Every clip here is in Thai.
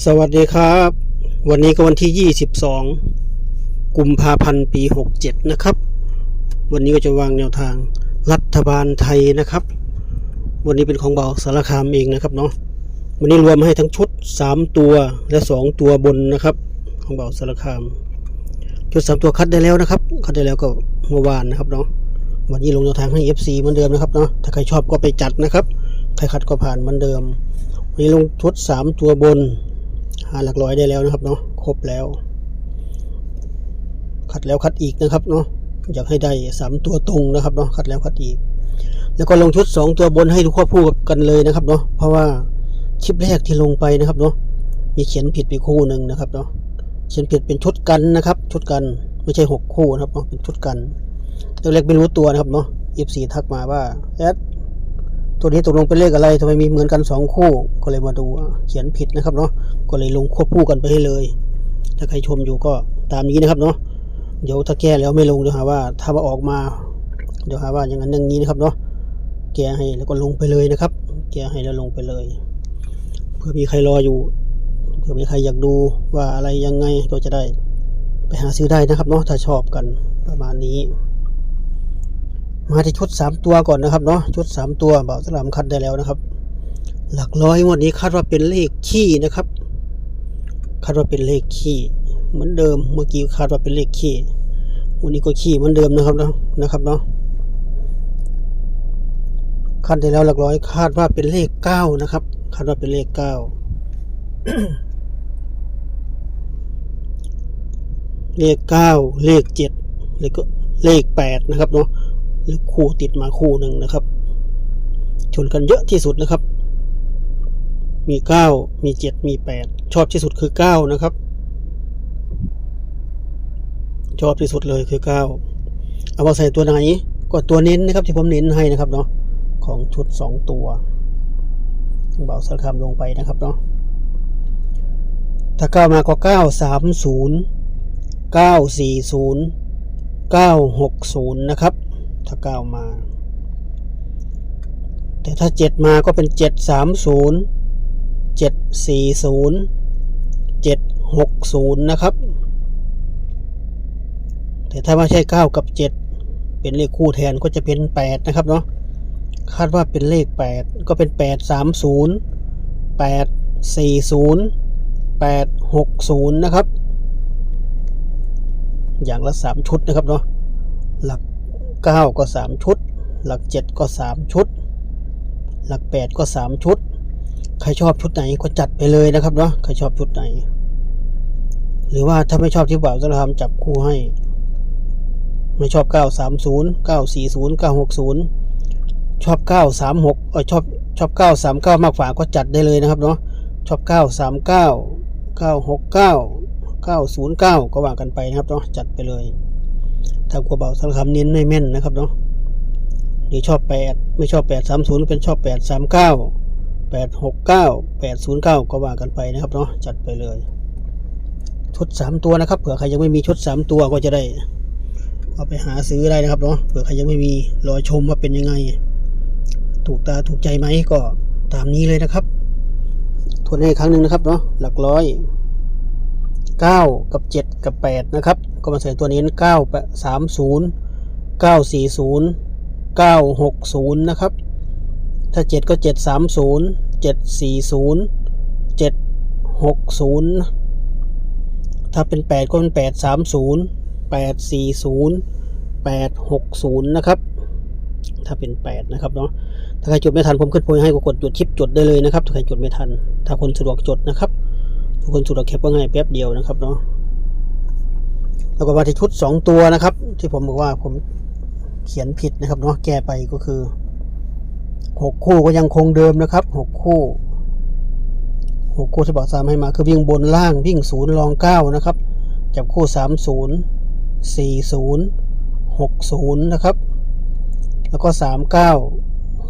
สวัสดีครับ วันนี้ก็วันที่ 22 กุมภาพันธ์ปี 67 นะครับ วันนี้ก็จะวางแนวทางรัฐบาลไทยนะครับ วันนี้เป็นของเบาสารคามเองนะครับเนาะวันนี้รวมให้ทั้งชุด 3 ตัวและ 2 ตัวบนนะครับ ของเบาสารคาม ชุด 3 ตัวคัดได้แล้วนะครับ คัดได้แล้วก็เมื่อวานนะครับเนาะวันนี้ลงแนวทางให้ FC เหมือนเดิมนะครับเนาะถ้าใครชอบก็ไปจัดนะครับใครคัดก็ผ่านเหมือนเดิมวันนี้ลงชุด 3 ตัวบน หาหลักร้อยได้แล้วนะครับเนาะครบแล้ว คัดแล้วคัดอีกนะครับเนาะอยากให้ได้สามตัวตรงนะครับเนาะคัดแล้วคัดอีก แล้วก็ลงชุดสองตัวบนให้ทุกควบคู่กันเลยนะครับเนาะเพราะว่าคลิปแรกที่ลงไปนะครับเนาะมีเขียนผิดไปคู่หนึ่งนะครับเนาะเขียนผิดเป็นชุดกันนะครับ ชุดกันไม่ใช่หกคู่นะครับเนาะเป็นชุดกันตัวเล็กไม่รู้ตัวนะครับเนาะยีสีทักมาว่าแอด ตัวนี้ตกลงเป็นเลขอะไรทำไมมีเหมือนกันสองคู่ ก็เลยมาดูเขียนผิดนะครับเนาะก็เลยลงควบคู่กันไปให้เลย ถ้าใครชมอยู่ก็ตามนี้นะครับเนาะเดี๋ยวถ้าแก้แล้วไม่ลงเดี๋ยวหาว่าถ้ามาออกมา เดี๋ยวหาว่าอย่างนั้นอย่างนี้นะครับเนาะแก้ให้แล้วก็ลงไปเลยนะครับ แก้ให้แล้วลงไปเลย เพื่อมีใครรออยู่เพื่อมีใครอยากดูว่าอะไรยังไงก็จะได้ ไปหาซื้อได้นะครับเนาะถ้าชอบกันประมาณนี้ มาที่ชุด 3 ตัวก่อนนะครับเนาะชุด 3 ตัวเบาสลามคัดได้แล้วนะครับ หลักร้อยงวันนี้คาดว่าเป็นเลขขี้นะครับ คาดว่าเป็นเลขขี้เหมือนเดิมเมื่อกี้คาดว่าเป็นเลขขี้วันนี้ก็ขี้เหมือนเดิมนะครับเนาะนะครับเนาะคาดได้แล้วหลักร้อยคาดว่าเป็นเลขเก้านะครับ คาดว่าเป็นเลขเก้าเลขเก้าเลขเจ็ดแล้วก็เลขแปดนะครับเนาะ หรือคู่ติดมาคู่หนึ่งนะครับ ชนกันเยอะที่สุดนะครับ มีเก้ามีเจ็ดมีแปดชอบที่สุดคือเก้านะครับ ชอบที่สุดเลยคือเก้าเอามาใส่ตัวไหนก็ตัวเน้นนะครับที่ผมเน้นให้นะครับเนาะของชุดสองตัวเบาสารคามลงไปนะครับเนาะถ้าเก้ามาก็เก้าสามศูนย์เก้าสี่ศูนย์เก้าหกศูนย์นะครับ ถ้าเก้ามา แต่ถ้าเจ็ดมาก็เป็นเจ็ดสามศูนย์เจ็ดสี่ศูนย์เจ็ดหกศูนย์นะครับ แต่ถ้าไม่ใช่เก้ากับเจ็ดเป็นเลขคู่แทนก็จะเป็นแปดนะครับเนาะคาดว่าเป็นเลขแปดก็เป็นแปดสามศูนย์แปดสี่ศูนย์แปดหกศูนย์นะครับ อย่างละสามชุดนะครับเนาะหลัก 9 ก็ 3 ชุด หลัก 7 ก็ 3 ชุด หลัก 8 ก็ 3 ชุด ใครชอบชุดไหนก็จัดไปเลยนะครับเนาะใครชอบชุดไหน หรือว่าถ้าไม่ชอบที่บ่าวจะทำจับคู่ให้ ไม่ชอบ 930 940 960 ชอบ 936เออชอบชอบ 939 มากกว่าก็จัดได้เลยนะครับเนาะชอบ 939 969 909 ก็ว่ากันไปนะครับเนาะจัดไปเลย ถ้ากลัวเบาสารคำเน้นไม่แม่นนะครับเนาะหรือชอบแปดไม่ชอบแปดสามศูนย์เป็นชอบแปดสามเก้าแปดหกเก้าแปดศูนย์เก้าก็ว่ากันไปนะครับเนาะจัดไปเลย ชุดสามตัวนะครับ เผื่อใครยังไม่มีชุดสามตัวก็จะได้ เอาไปหาซื้อได้นะครับเนาะเผื่อใครยังไม่มีรอชมว่าเป็นยังไง ถูกตาถูกใจไหมก็ตามนี้เลยนะครับทวนให้อีกครั้งหนึ่งนะครับเนาะหลักร้อย 9 กับ 7 กับ 8 นะครับ ก็มาใส่ตัวนี้ 9 30 940 960 นะครับ ถ้า 7 ก็ 730 740 760 ถ้าเป็น 8 ก็เป็น 830 840 860 นะครับ ถ้าเป็น 8 นะครับเนาะถ้าใครจดไม่ทันผมขึ้นโพยให้ก็กดจดคลิปจดได้เลยนะครับ ถ้าใครจดไม่ทัน ถ้าคนสะดวกจดนะครับ ทุกคนสุดแคปก็ง่ายแป๊บเดียวนะครับเนาะแล้วก็มาที่ชุดสองตัวนะครับ ที่ผมบอกว่าผมเขียนผิดนะครับเนาะแก้ไปก็คือหกคู่ก็ยังคงเดิมนะครับหกคู่หกคู่ที่บอกสามให้มาคือวิ่งบนล่างวิ่งศูนย์รองเก้านะครับจับคู่สามศูนย์สี่ศูนย์หกศูนย์นะครับ แล้วก็สามเก้า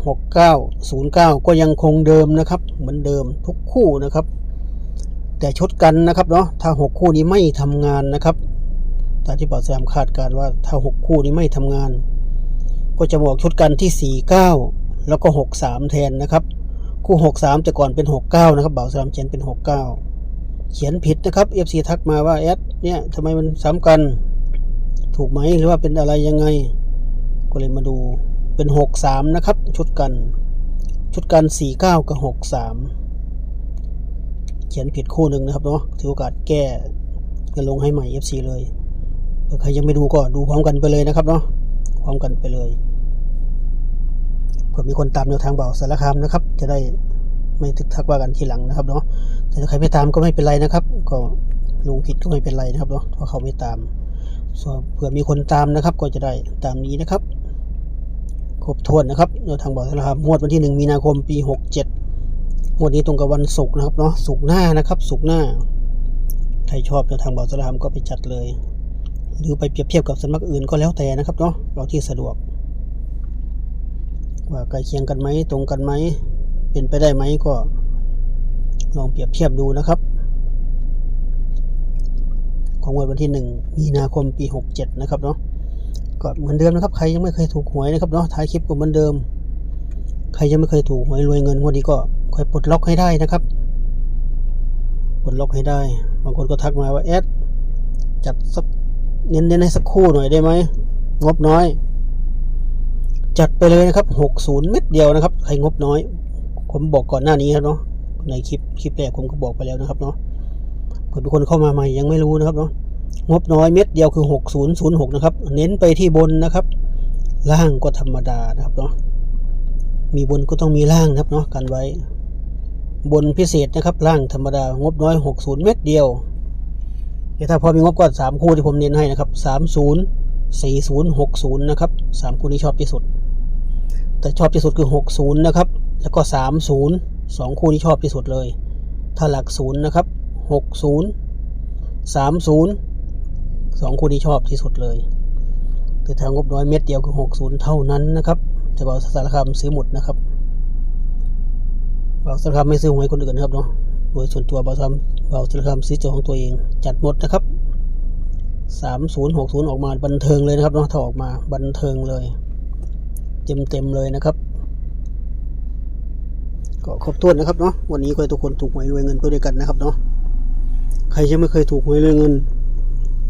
หกเก้าศูนย์เก้าก็ยังคงเดิมนะครับ เหมือนเดิมทุกคู่นะครับ แต่ชดกันนะครับเนาะถ้า 6 คู่นี้ไม่ทำงานนะครับตามที่บอสแซมคาดการว่าถ้า 6 คู่นี้ไม่ทำงาน ก็จะบอกชดกันที่49 แล้วก็ 63 แทนนะครับ คู่ 63 แต่ก่อนเป็น 69 นะครับเบอสแซมเชนเป็น 69 เขียนผิดนะครับ FC ทักมาว่าแอดเนี่ยทำไมมันซ้ำกัน ถูกไหมหรือว่าเป็นอะไรยังไง ก็เลยมาดูเป็น 63 นะครับ ชุดกัน ชุดกัน 49 กับ 63 เขียนผิดคู่หนึ่งนะครับเนาะถือโอกาสแก้จะลงให้ใหม่ FC เลยใครยังไม่ดูก็ดูพร้อมกันไปเลยนะครับเนาะพร้อมกันไปเลยเผื่อมีคนตามแนวทางเบาสารคามนะครับ จะได้ไม่ทึกทักว่ากันทีหลังนะครับเนาะแต่ถ้าใครไม่ตามก็ไม่เป็นไรนะครับ ก็ลงผิดก็ไม่เป็นไรนะครับเนาะเพราะเขาไม่ตามส่วนเผื่อมีคนตามนะครับ ก็จะได้ตามนี้นะครับครบถ้วนนะครับแนวทางเบอกสารคามงวดวันที่หนึ่งมีนาคมปีหกเจ็ด วดนี้ตรงกับวันศุกร์นะครับเนาะศุกร์หน้านะครับศุกร์หน้า ใครชอบแนวทางบอสารคามก็ไปจัดเลย หรือไปเปรียบเทียบกับสำนักอื่นก็แล้วแต่นะครับเนาะเราที่สะดวก ว่าใกล้เคียงกันไหมตรงกันไหมเป็นไปได้ไหมก็ ลองเปรียบเทียบดูนะครับ ของวันที่หนึ่งมีนาคมปีหกเจ็ดนะครับเนาะก็เหมือนเดิมนะครับใครยังไม่เคยถูกหวยนะครับเนาะท้ายคลิปก็เหมือนเดิม ใครยังไม่เคยถูกหวยรวยเงินงวดนี้ก็ คอยปลดล็อกให้ได้นะครับปลดล็อกให้ได้ บางคนก็ทักมาว่าแอดจัดสักเน้นๆให้สักคู่หน่อยได้ไหมงบน้อย จัดไปเลยนะครับหกศูนย์เม็ดเดียวนะครับ ใครงบน้อย ผมบอกก่อนหน้านี้ครับเนาะในคลิปคลิปแรกผมก็บอกไปแล้วนะครับเนาะเผื่อมีคนเข้ามาใหม่ยังไม่รู้นะครับเนาะงบน้อยเม็ดเดียวคือ 6006 นะครับ เน้นไปที่บนนะครับ ล่างก็ธรรมดานะครับเนาะมีบนก็ต้องมีล่างนะครับเนาะกันไว้ บนพิเศษนะครับล่างธรรมดางบน้อย 60 เม็ดเดียวแต่ถ้าพอมีงบก็3คู่ที่ผมเน้นให้นะครับ 30 40 60 นะครับ 3 คู่นี้ชอบที่สุด แต่ชอบที่สุดคือ 60 นะครับ แล้วก็ 30 2 คู่นี้ชอบที่สุดเลย ถ้าหลัก0นะครับ 60 30สองคู่นี้ชอบที่สุดเลย แต่ทางงบน้อยเม็ดเดียวคือหกศูนย์เท่านั้นนะครับจะบอกสารคามซื้อหมดนะครับ บอกสารคามไม่ซื้อหวยคนอื่นนะครับเนาะโดยส่วนตัวบอกสารบอกสารคามซื้อจของตัวเอง จัดหมดนะครับสามศูนย์หกศูนย์ออกมาบันเทิงเลยนะครับเนาะถ้าออกมาบันเทิงเลย เต็มเต็มเลยนะครับ ก็ครบถ้วนนะครับเนาะวันนี้ก็ให้ทุกคนถูกหวยรวยเงินไปด้วยกันนะครับเนาะใครยังไม่เคยถูกหวยรวยเงิน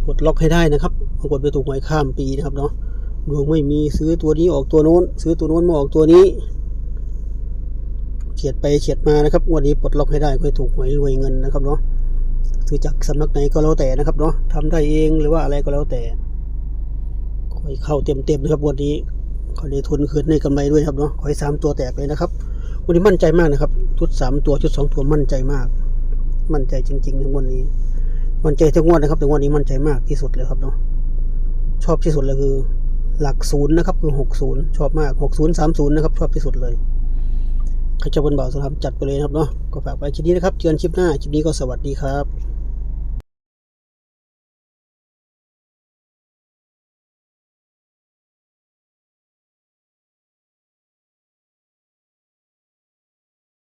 กดล็อกให้ได้นะครับบางคนไปถูกหวยข้ามปีนะครับเนาะดวงไม่มีซื้อตัวนี้ออกตัวโน้น ซื้อตัวโน้นมาออกตัวนี้ ฉียดไปเฉียดมานะครับวันนี้ปลดล็อกให้ได้ก็ให้ถูกหวยรวยเงินนะครับเนาะซื้อจากสำนักไหนก็แล้วแต่นะครับเนาะทำได้เองหรือว่าอะไรก็แล้วแต่ขอให้เข้าเต็มๆนะครับวันนี้ขอได้ทุนคืนในกำไรด้วยครับเนาะขอให้สามตัวแตกเลยนะครับวันนี้มั่นใจมากนะครับชุดสามตัวชุดสองตัวมั่นใจมาก มั่นใจจริงๆในงวันนี้มั่นใจทุกงวดนนะครับแต่งวดนี้มั่นใจมากที่สุดเลยครับเนาะชอบที่สุดเลยคือหลักศูนย์นะครับคือหกศูนย์ชอบมากหกศูนย์สามศูนย์นะครับชอบที่สุดเลย ขจรจะบนเบาสำหรับจัดไปเลยครับเนาะก็ฝากไปคลิปนี้นะครับเจอกันคลิปหน้าคลิปนี้ก็สวัสดีครับ